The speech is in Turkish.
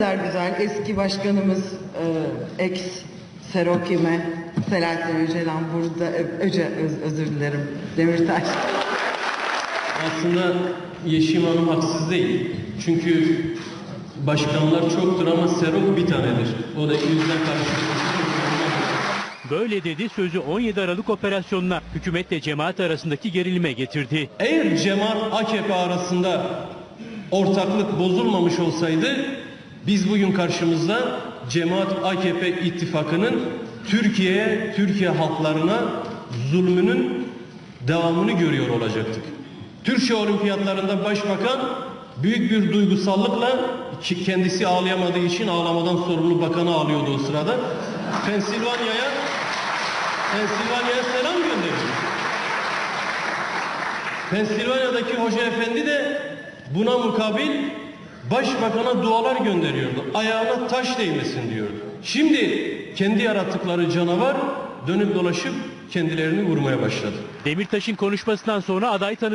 kadar güzel eski başkanımız e, ex Serokime Selahattin Öcalan burada Ö- Öce öz- özür dilerim Demirtaş. Aslında Yeşim Hanım haksız değil. Çünkü başkanlar çoktur ama Serok bir tanedir. O da yüzden karşılıklı. Böyle dedi sözü 17 Aralık operasyonuna hükümetle cemaat arasındaki gerilime getirdi. Eğer cemaat AKP arasında ortaklık bozulmamış olsaydı biz bugün karşımızda cemaat AKP ittifakının Türkiye'ye, Türkiye halklarına zulmünün devamını görüyor olacaktık. Türkiye olimpiyatlarında başbakan büyük bir duygusallıkla kendisi ağlayamadığı için ağlamadan sorumlu bakanı ağlıyordu o sırada. Pensilvanya'ya Pensilvanya'ya selam gönderiyor. Pensilvanya'daki hoca efendi de buna mukabil başbakana dualar gönderiyordu. Ayağına taş değmesin diyordu. Şimdi kendi yarattıkları canavar dönüp dolaşıp kendilerini vurmaya başladı. Demirtaş'ın konuşmasından sonra aday tanı